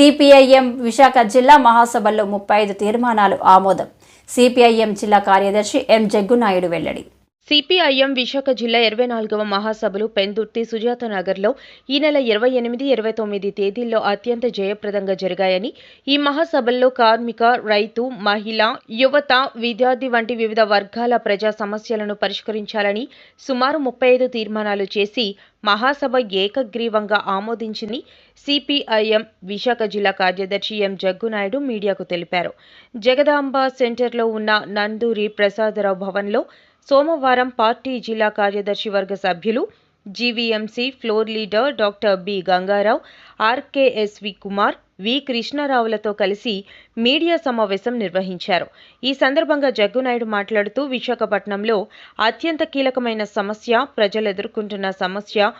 CPIM Visakha జిల్లా మహాసభలో ముప్పై ఐదు తీర్మానాలు ఆమోదం. సిపిఐఎం జిల్లా కార్యదర్శి ఎం జగ్గునాయుడు వెల్లడి. సిపిఐఎం విశాఖ జిల్లా ఇరవై నాలుగవ మహాసభలు పెందుర్తి సుజాతనగర్లో ఈ నెల ఇరవై ఎనిమిది ఇరవై తొమ్మిది తేదీల్లో అత్యంత జయప్రదంగా జరిగాయని ఈ మహాసభల్లో కార్మిక రైతు మహిళ యువత విద్యార్థి వంటి వివిధ వర్గాల ప్రజా సమస్యలను పరిష్కరించాలని సుమారు ముప్పై ఐదు తీర్మానాలు చేసి మహాసభ ఏకగ్రీవంగా ఆమోదించింది సిపిఐఎం విశాఖ జిల్లా కార్యదర్శి ఎం జగ్గునాయుడు మీడియాకు తెలిపారు. జగదాంబ సెంటర్లో ఉన్న నందూరి ప్రసాదరావు భవన్లో సోమవారం పార్టీ జిల్లా కార్యదర్శి వర్గ సభ్యులు GVMC floor leader doctor B Gangarao RKSV Kumar V కృష్ణారావులతో కలిసి మీడియా సమావేశం నిర్వహించారు. ఈ సందర్భంగా జగ్గునాయుడు మాట్లాడుతూ విశాఖపట్నంలో అత్యంత కీలకమైన సమస్య ప్రజలు ఎదుర్కొంటున్న సమస్య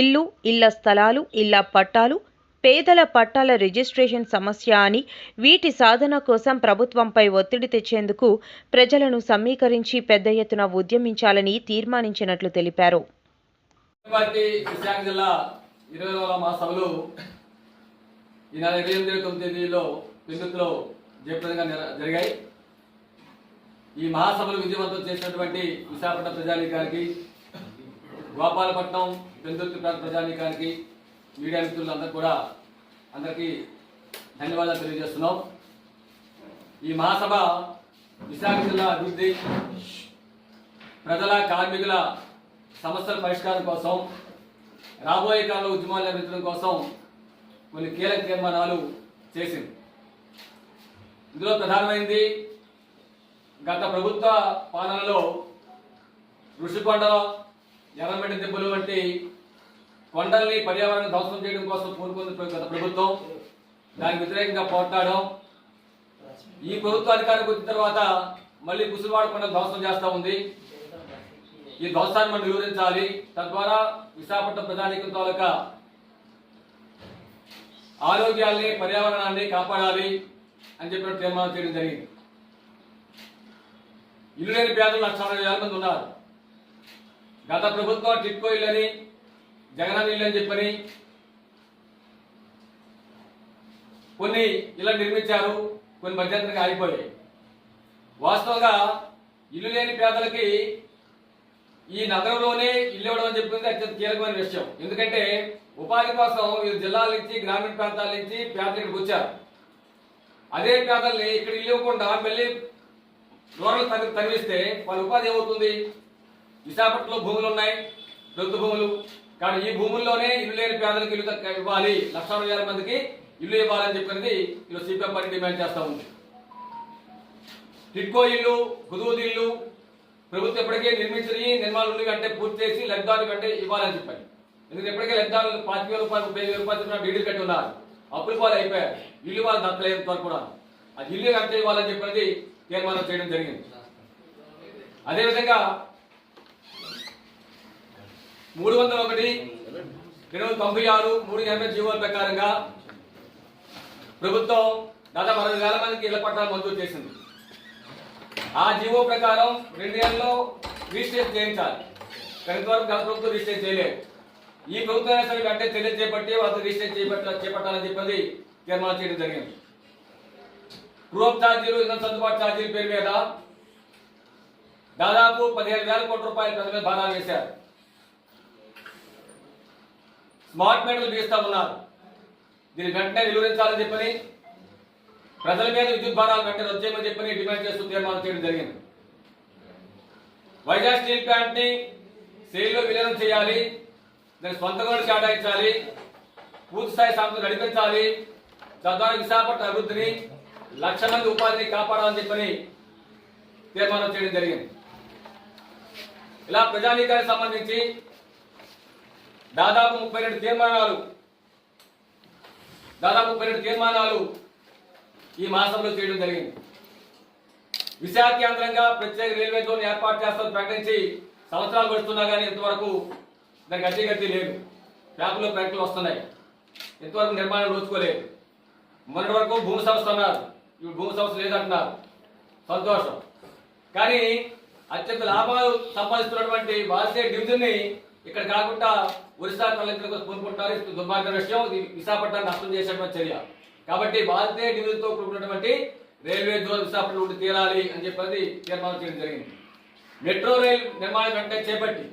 ఇల్లు ఇళ్ళ స్థలాలు ఇళ్ళ పట్టాలు పేదల పట్టాల రిజిస్ట్రేషన్ సమస్య అని వీటి సాధన కోసం ప్రభుత్వంపై ఒత్తిడి తెచ్చేందుకు ప్రజలను సమీకరించి పెద్ద ఎత్తున ఉద్యమించాలని తీర్మానించినట్లు తెలిపారు. ఈ జరిగాయి. ఈ మహాసభలు విజయవంతం చేసినటువంటి విశాఖపట్నం ప్రజానీకానికి గోపాలపట్నం పెందుర్తి ప్రాంత ప్రజానీకానికి మీడియా మిత్రులందరూ కూడా అందరికీ ధన్యవాదాలు తెలియజేస్తున్నాం. ఈ మహాసభ విశాఖ జిల్లా అభివృద్ధి ప్రజల కార్మికుల సమస్యల పరిష్కారం కోసం రాబోయే కాలంలో ఉద్యమాలు నిర్వహించడం కోసం కొన్ని కీలక తీర్మానాలు చేసింది. ఇందులో ప్రధానమైంది గత ప్రభుత్వ పాలనలో ఋషికొండ ఎర్రమెడ్డి దెబ్బలు వంటి కొండల్ని పర్యావరణం ధ్వంసం చేయడం కోసం పూనుకుంది గత ప్రభుత్వం. దానికి వ్యతిరేకంగా పోట్లాడడం ఈ ప్రభుత్వ అధికారికి వచ్చిన తర్వాత మళ్ళీ కుసులవాడ కొండ ధ్వంసం చేస్తూ ఉంది. ఈ ధ్వంసాన్ని మనం నిరోధించాలి. తద్వారా విశాఖపట్నం ప్రజానీకం తాలూకా ఆరోగ్యాన్ని పర్యావరణాన్ని కాపాడాలి అని చెప్పిన తీర్మానం చేయడం జరిగింది. ఇల్లు లేని పేదలు లక్ష అరవై వేల మంది ఉన్నారు. గత ప్రభుత్వం టిట్కో ఇల్లని జగనన్న ఇల్లు అని చెప్పని కొన్ని ఇళ్ళ నిర్మించారు కొన్ని మధ్యంతరంగా ఆగిపోయాయి. వాస్తవంగా ఇల్లు లేని పేదలకి ఈ నగరంలోనే ఇల్లు ఇవ్వడం అని చెప్పింది అత్యంత కీలకమైన విషయం. ఎందుకంటే ఉపాధి కోసం వివిధ జిల్లాల నుంచి గ్రామీణ ప్రాంతాల నుంచి పేదలు ఇక్కడికి వచ్చారు. అదే పేదల్ని ఇక్కడ ఇల్లు ఇవ్వకుండా మళ్ళీ దూరం తరి తరిమిస్తే వాళ్ళ ఉపాధి ఏమవుతుంది? విశాఖపట్నంలో భూములు ఉన్నాయి దొద్దు భూములు కానీ ఈ భూముల్లోనే ఇల్లు లేని పేదలకు ఇల్లు ఇవ్వాలి. లక్ష వేల మందికి ఇల్లు ఇవ్వాలని చెప్పినది ఇలా సిపిఎం పార్టీ డిమాండ్ చేస్తూ ఉంది. టిక్కో ఇల్లు హుదూద్ ఇల్లు ప్రభుత్వం ఇప్పటికే నిర్మించి నిర్మాణం కంటే పూర్తి చేసి లబ్ధాలు కంటే ఇవ్వాలని చెప్పాలి. ఎందుకంటే ఇప్పటికే లబ్ధాలు పాతిక వేల రూపాయలు ముప్పై వేల రూపాయలు చెప్పిన డీడీలు కట్టి ఉన్నారు. అప్పులు పాలు అయిపోయారు ఇల్లు వాళ్ళు దత్తలేదు వరకు కూడా. అది ఇల్లు కంటే ఇవ్వాలని చెప్పినది తీర్మానం చేయడం జరిగింది. అదేవిధంగా మూడు వందల ఒకటి రెండు వందల తొంభై ఆరు మూడు ఎనభై జీవోల ప్రకారంగా ప్రభుత్వం దాదాపు అరవై వేల మందికి ఇళ్ళ పట్టాలు మంజూరు చేసింది. ఆ జీవో ప్రకారం రెండు నెలల్లో రిజిస్ట్రేషన్ చేయించాలి. కానీ గత ప్రభుత్వం రిజిస్ట్రేషన్ చేయలేదు. ఈ ప్రభుత్వం సరే వెంటనే చర్యలు చేపట్టి వాళ్ళకి రిజిస్ట్రేషన్ చేపట్టాలి చేపట్టాలని చెప్పి తీర్మానం చేయడం జరిగింది. ట్రూప్ ఛార్జీలు ఇంధన సర్దుబాటు ఛార్జీల పేరు మీద దాదాపు పదిహేను వేల కోట్ల రూపాయలు ప్రజల మీద భారాలు వేశారు. స్మార్ట్ మీటర్లు బిగిస్తా ఉన్నారు. దీన్ని వెంటనే నిలువరించాలని చెప్పని ప్రజల మీద విద్యుత్ భారాలు వెంటనే వచ్చేయమని చెప్పని డిమాండ్ చేస్తూ తీర్మానం చేయడం జరిగింది. వైజాగ్ స్టీల్ ప్లాంట్ని సేల్లో విలీనం చేయాలి దాని స్వంత గోడు కేటాయించాలి పూర్తి స్థాయి సంస్థలు నడిపించాలి తద్వారా విశాఖపట్నం అభివృద్ధిని లక్ష మంది ఉపాధిని కాపాడాలని చెప్పని తీర్మానం చేయడం జరిగింది. ఇలా ప్రజానీకానికి సంబంధించి దాదాపు ముప్పై రెండు తీర్మానాలు. దాదాపు ముప్పై రెండు తీర్మానాలు ఈ మాసంలో చేయడం జరిగింది. విశాఖ కేంద్రంగా ప్రత్యేక రైల్వే జోన్ ఏర్పాటు చేస్తామని ప్రకటించి సంవత్సరాలు గడుస్తున్నా కానీ ఇంతవరకు దానికి అతిగతి లేదు. పేపర్లో ప్రకటనలు వస్తున్నాయి. ఇంతవరకు నిర్మాణం నోచుకోలేదు. మొన్నటి వరకు భూమి సంస్థ అన్నారు. ఇప్పుడు భూమి సంస్థ లేదంటున్నారు. సంతోషం. కానీ అత్యంత లాభాలు సంపాదిస్తున్నటువంటి వాల్సే డివిజన్ని ఇక్కడ కాకుండా ఒరిస్సా తరలించడానికి కోరుకుంటున్నారు ఇది దుర్మార్గ విషయం ఇది నష్టం చేసేటువంటి చర్య. కాబట్టి భారతీయ నిధులతో కూడుకున్నటువంటి రైల్వే జోన్ విశాఖపట్నం నుండి తీరాలి అని చెప్పి తీర్మానం చేయడం జరిగింది. మెట్రో రైల్ నిర్మాణం వెంటనే చేపట్టి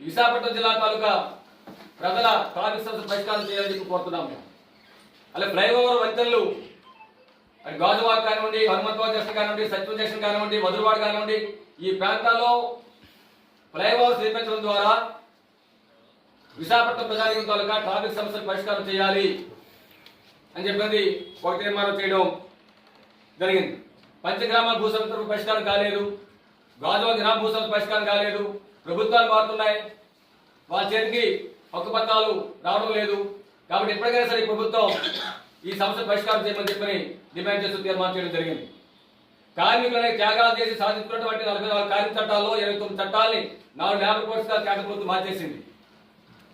విశాఖపట్నం జిల్లా తాలూకా ప్రజల ట్రాఫిక్ సమస్య పరిష్కారం చేయాలని చెప్పి కోరుతున్నాము. అలా ఫ్లైఓవర్ వంతెనలు అది గాజువాడ కానివ్వండి హనుమంతవాడ జంక్షన్ కానివ్వండి సత్యం జంక్షన్ కానివ్వండి మధురవాడ కానివ్వండి ఈ ప్రాంతాల్లో ఫ్లైఓవర్స్ నిర్మించడం ద్వారా విశాఖపట్నం ప్రజానికం తాలూకా ట్రాఫిక్ సమస్యలు పరిష్కారం చేయాలి అని చెప్పింది ఒక తీర్మానం చేయడం జరిగింది. పంచగ్రామాల భూ సమస్యలకు పరిష్కారం కాలేదు. గాజువాక గ్రామ భూ సమస్య పరిష్కారం కాలేదు. ప్రభుత్వాలు మారుతున్నాయి. వాళ్ళ చేతికి హక్కు పత్రాలు రావడం లేదు. కాబట్టి ఎప్పటికైనా సరే ప్రభుత్వం ఈ సమస్య పరిష్కారం చేయమని చెప్పని డిమాండ్ చేస్తూ తీర్మానం చేయడం జరిగింది. కార్మికులనే త్యాగాలు చేసి సాధించుకున్నటువంటి నలభై నాలుగు కార్మిక చట్టాల్లో ఇరవై తొమ్మిది చట్టాలని నాలుగు యాభై కోట్ల కేంద్ర ప్రభుత్వం మార్చేసింది.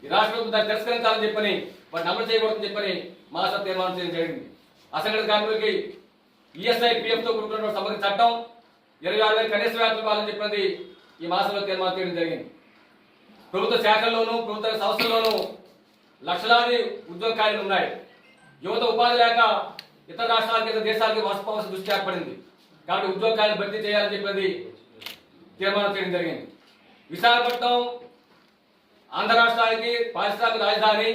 ఈ రాష్ట్ర ప్రభుత్వం దాన్ని తిరస్కరించాలని చెప్పని వాటిని అమలు చేయకూడదని చెప్పని మహాసభ తీర్మానం చేయడం జరిగింది. అసంఘటిత కార్మికులకి ఈఎస్ఐ పిఎఫ్ కూడుకున్న సమగ్ర చట్టం ఇరవై ఆరు వేల కనీస వేతనం ఇవ్వాలని చెప్పినది ఈ మాసంలో తీర్మానం చేయడం జరిగింది. ప్రభుత్వ శాఖల్లోనూ ప్రభుత్వ సంస్థల్లోనూ లక్షలాది ఉద్యోగ ఖాళీలు ఉన్నాయి. యువత ఉపాధి లేక ఇతర రాష్ట్రాలకి ఇతర దేశాలకి వసపవస దృష్టి ఏర్పడింది. కాబట్టి ఉద్యోగ ఖాళీలు భర్తీ చేయాలని చెప్పినది తీర్మానం చేయడం జరిగింది. విశాఖపట్నం ఆంధ్ర రాష్ట్రానికి పారిశ్రామిక రాజధాని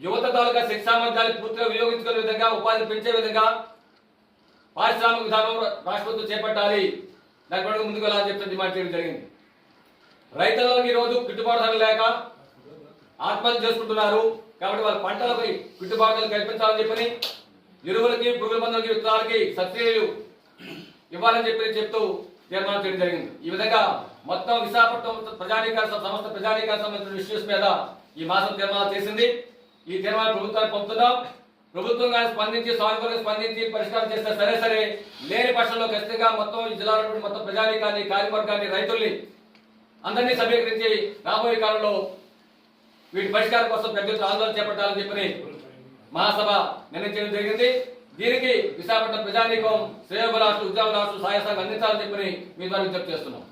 యువత తాలూకా శిక్ష సామర్థ్యాలు పూర్తిగా వినియోగించుకునే విధంగా ఉపాధి పెంచే విధంగా పారిశ్రామిక విధానం రాష్ట్ర ప్రభుత్వం చేపట్టాలి. దాని పట్ల ముందుకు వెళ్ళాలని చెప్పి డిమాండ్ చేయడం జరిగింది. రైతులకు ఈ రోజు గిట్టుబాటు ధర లేక ఆత్మహత్య చేసుకుంటున్నారు. కాబట్టి వాళ్ళ పంటలపై గిట్టుబాటు ధరలు కల్పించాలని చెప్పని ఎరువులకి పురుగుల మందులకి విత్తనాలకి సబ్సిడీలు ఇవ్వాలని చెప్పి చెప్తూ తీర్మానం చేయడం జరిగింది. ఈ విధంగా మొత్తం విశాఖపట్నం ప్రజానీకాల సంస్థ ప్రజానీకాల సంబంధించిన ఇష్యూస్ మీద ఈ మాసం తీర్మానాలు చేసింది. ఈ తీర్మానం ప్రభుత్వానికి పంపుతున్నాం. ప్రభుత్వం కానీ స్పందించి సానుకూలంగా స్పందించి పరిష్కారం చేస్తే సరే సరే లేని పక్షంలో ఖచ్చితంగా మొత్తం ఈ జిల్లాలో మొత్తం ప్రజానీకాన్ని కార్యవర్గాన్ని రైతుల్ని అందరినీ సమీకరించి రాబోయే కాలంలో వీటి పరిష్కారం కోసం పెద్ద ఆందోళన చేపట్టాలని చెప్పని మహాసభ నిర్ణయించడం జరిగింది. దీనికి విశాఖపట్నం ప్రజానీకం శ్రేయోభిలాషులు ఉద్యోగ రాష్ట్ర సహాయ సంఘం అందించాలని చెప్పని మీ ద్వారా విజ్ఞప్తి చేస్తున్నాం.